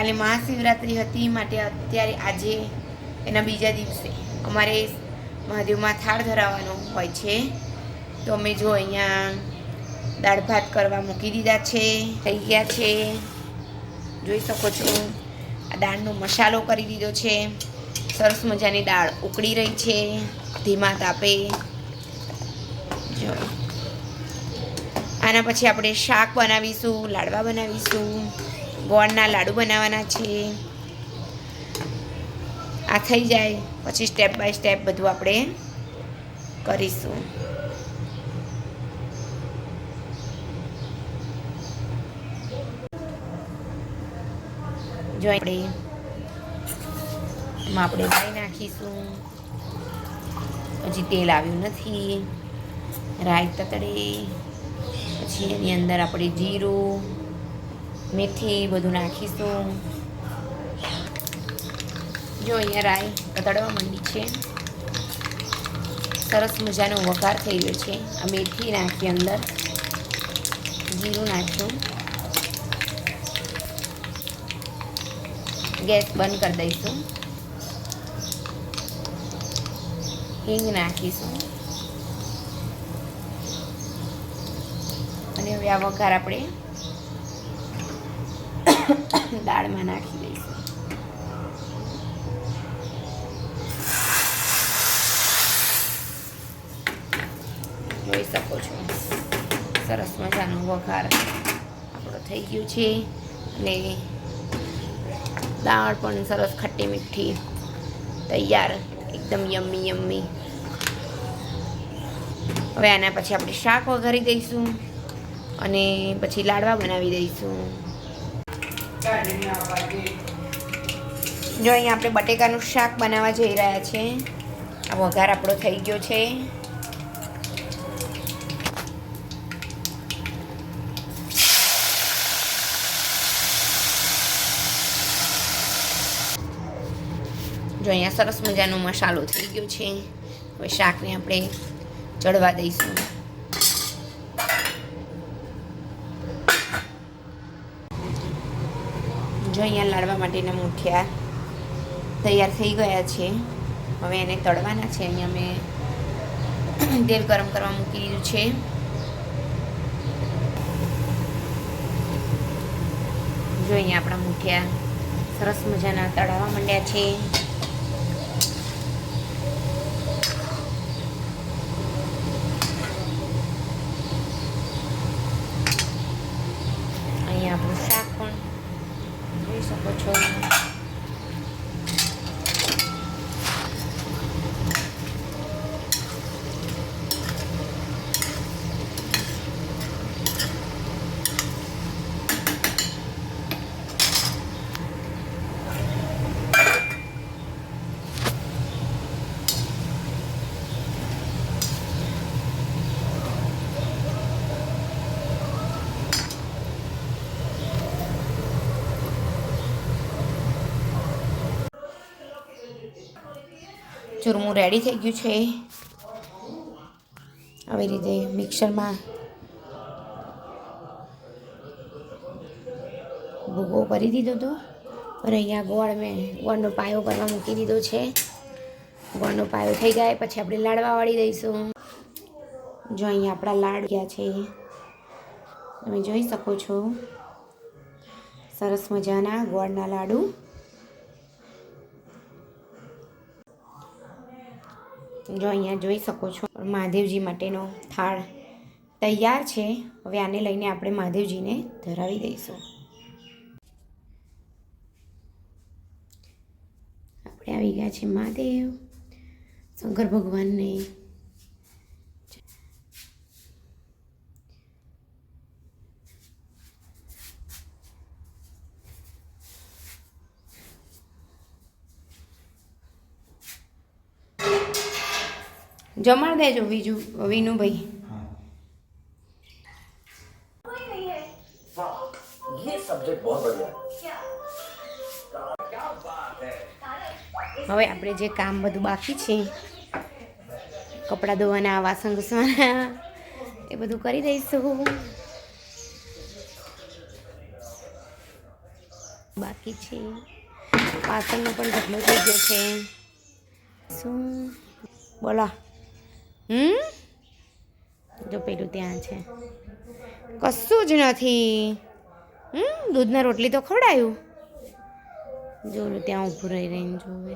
કાલે મહાશિવરાત્રિ હતી માટે અત્યારે આજે એના બીજા દિવસે અમારે મહાદેવમાં થાળ ધરાવવાનો હોય છે. તો અમે જો અહીંયા દાળ ભાત કરવા મૂકી દીધા છે, થઈ ગયા છે. જોઈ શકો છો, આ દાળનો મસાલો કરી દીધો છે. સરસ મજાની દાળ ઉકળી રહી છે, ધીમા તાપે. જો. આના પછી આપણે શાક બનાવીશું, લાડવા બનાવીશું. ગોળના લાડુ બનાવવાના છે. આ થઈ જાય. પછી સ્ટેપ બાય સ્ટેપ બધું આપણે કરીશું. જો આપણે એમાં આપણે રાઈ નાખીશું. પછી તેલ આવ્યું નથી. રાઈ તતડે. પછી એની અંદર આપણે જીરું મેથી બધું નાખીશું. જો અહીંયા રાઈ તતડવા માંડી છે. સરસ મજાનો વઘાર થઈ ગયો છે. આ મેથી નાખી અંદર. જીરું નાખ્યું. ગેસ બંધ કરી દઈશું. હિંગ નાખીશું. અને હવે આ વઘાર આપણે દાળમાં નાખી દઈશું. જોઈ શકો છો. સરસ મજાનો વઘાર આપણો થઈ ગયું છે. અને દાળ પણ સરસ ખટ્ટી મીઠી તૈયાર, એકદમ યમ્મી યમ્મી હવે આના પછી આપણે શાક વઘારી દઈશું અને પછી લાડવા બનાવી દઈશું. જો અહીંયા આપણે બટેકાનું શાક બનાવવા જઈ રહ્યા છે. આ વઘાર આપણો થઈ ગયો છે. જો અહીંયા સરસ મજાનો મસાલો થઈ ગયો છે. હવે શાકને આપણે ચડવા દઈશું. જો અહીંયા લાડવા માટેના મૂઠિયા તૈયાર થઈ ગયા છે. હવે એને તળવાના છે. અહીંયા મેં તેલ ગરમ કરવા મૂકી દીધું છે. જો અહીંયા આપણા મૂઠિયા સરસ મજાના તળાવા માંડ્યા છે અહીંયા આપણું શાક પણ જોઈ શકો છો ચૂરમું રેડી થઈ ગયું છે. આવી રીતે મિક્સરમાં ભૂગો કરી દીધો હતો. અને અહીંયા ગોળ મેં ગોળનો પાયો કરવા મૂકી દીધો છે. ગોળનો પાયો થઈ જાય પછી આપણે લાડવા વાળી દઈશું. જો અહીંયા આપણા લાડ ગયા છે. તમે જોઈ શકો છો. સરસ મજાના ગોળના લાડુ. જો અહીંયા જોઈ શકો છો, મહાદેવજી માટેનો થાળ તૈયાર છે. હવે આને લઈને આપણે મહાદેવજીને ધરાવી દઈશું. આપણે આવી ગયા છે મહાદેવ. શંકર ભગવાનને જમાડ દેજો બીજું વિનુભાઈ. હવે આપણે જે કામ બધું બાકી છે કપડાં ધોવાના વાસણ ઘસવાના એ બધું કરી દઈશું. બાકી છે વાસણનો પણ ઢગલો થઈ ગયો છે. શું? બોલા. હમ? જો પેલું ત્યાં છે. કશું જ નથી. હમ દૂધના રોટલી તો ખવડાયું. જો ત્યાં ઊભું રહી રહીને જોવે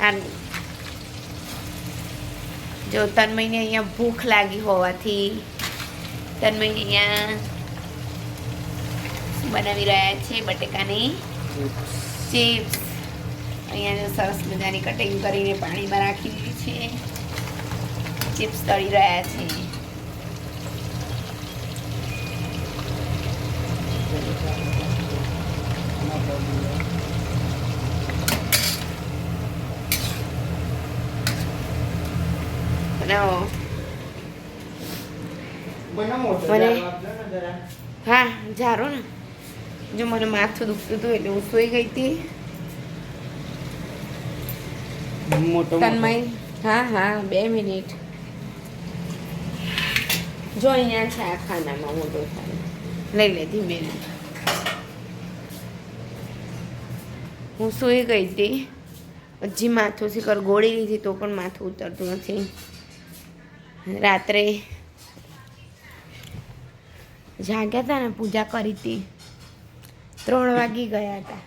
આમ જો તન્મયને અહીંયા ભૂખ લાગી હોવાથી તન્મય અહીંયા બનાવી રહ્યા છે બટેકાની ચિપ્સ અહીંયા સરસ મજાની કટિંગ કરીને પાણીમાં રાખી દીધી છે. ચિપ્સ તળી રહ્યા છે. મને? હા જારો ને. જો મને માથું દુખતું હતું એટલે હું સૂઈ ગઈ હતી. તન્મય. હા હા બે મિનિટ. જો અહીંયા છે આ ખાનામાં મોટો ખાનો લઈ લેતી બેન હું સૂઈ ગઈ હતી. હજી માથું શિખર ગોળી લીધી તો પણ માથું ઉતરતું નથી. રાત્રે જાગ્યા હતા ને પૂજા કરી હતી. ત્રણ વાગી ગયા હતા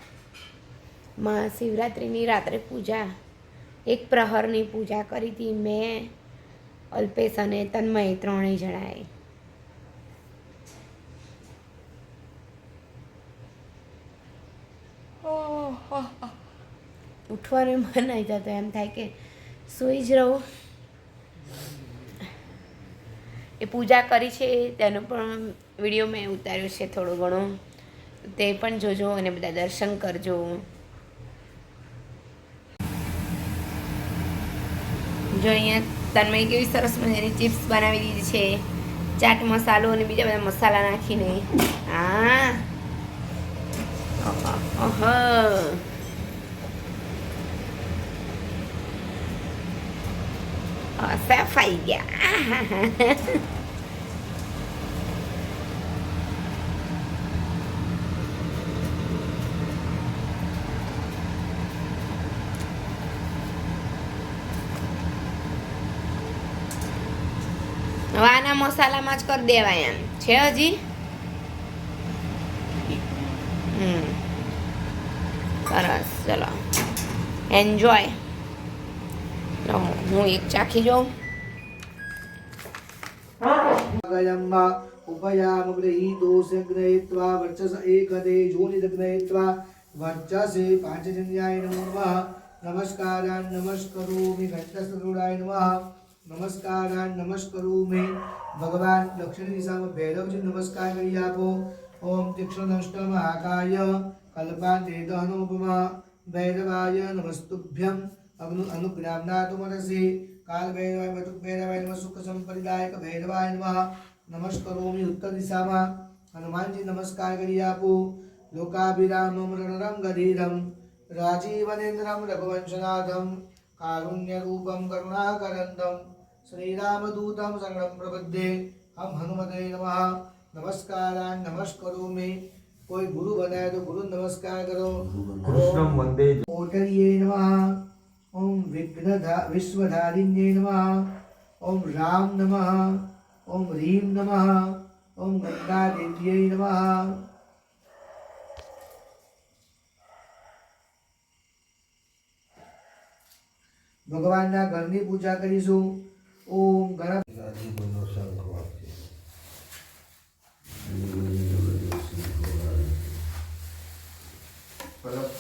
મહાશિવરાત્રિની રાત્રે પૂજા એક પ્રહરની પૂજા કરી હતી મેં, અલ્પેશ અને તન્મય ત્રણેય જણાએ. ઉઠવાનું મન નહીં થતું, એમ થાય કે સૂઈ જ રહું. એ પૂજા કરી છે, તેનો પણ વીડિયો મેં ઉતાર્યો છે થોડો ઘણો. તે પણ જોજો અને બધા દર્શન કરજો. જો અહીંયા તન્મય કેવી સરસ મજાની ચિપ્સ બનાવી દીધી છે. ચાટ મસાલો અને બીજા બધા મસાલા નાખીને. હા. અહ સફાઈ ગયા હવે આના કલાકમાં જ કરી દેવાય એમ. છે હજી? સરસ, ચલો. એન્જોય હું એક ચાખી જાઉં. ગયમ્મા ઉભયામગ્રહીતોષગ્રહીત્વા વર્ચસ એકદે જોનિદગ્રહીત્વા વર્ચસે પાંચજન્યાય નમો નમઃ નમઃ નમસ્કાર નમસ્કરું મેં ભગવાન દક્ષિણ દિશામાં ભૈરવજી નમસ્કાર કરી આપો. ઓમ તીક્ષ્ણ દંષ્ટમ આકાય કલ્પા તે દહનોપમા ભૈરવાય નમસ્તુભ્યમ. અગ્નુ અનુજ્ઞામનાતુમરસી કાલ ભૈરવાય મધુ ભૈરવાય નમ સુખ સંપરિદાયક ભૈરવાય નમ. નમસ્કરોમી ઉત્તર દિશામાં હનુમાનજી નમસ્કાર કરી આપું. લોકાભિરામમ રણરમ ગધીરમ રાજીવનેન્દ્રમ રઘુવંશનાથમ. કારુણ્યરૂપમ કરુણાકરંદમ. શ્રીરામદૂતમ શરણમ પ્રપદ્યે હમ હનુમતે નમઃ નમસ્કારાન નમસ્કરોમિ કોઈ ગુરુ બનાવે તો ગુરુ નમસ્કાર કરો કૃષ્ણમ વંદે ઓટરીએ નમઃ ઓમ વિઘ્નધા વિશ્વધારિણ્યે નમઃ ઓમ રામ નમઃ ઓમ રીમ નમઃ ઓમ ગંગાદેવ્યે નમઃ ભગવાનના ઘરની પૂજા કરીશું ઓમ ગણપ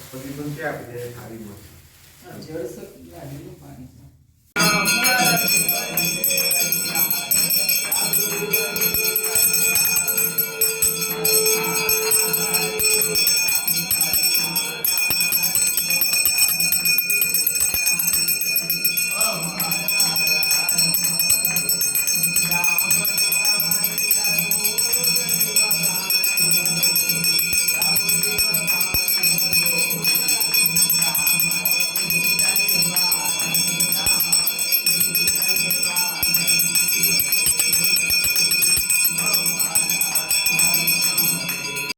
પછી પણ ક્યાં આપી દે થાળીમાં ॐ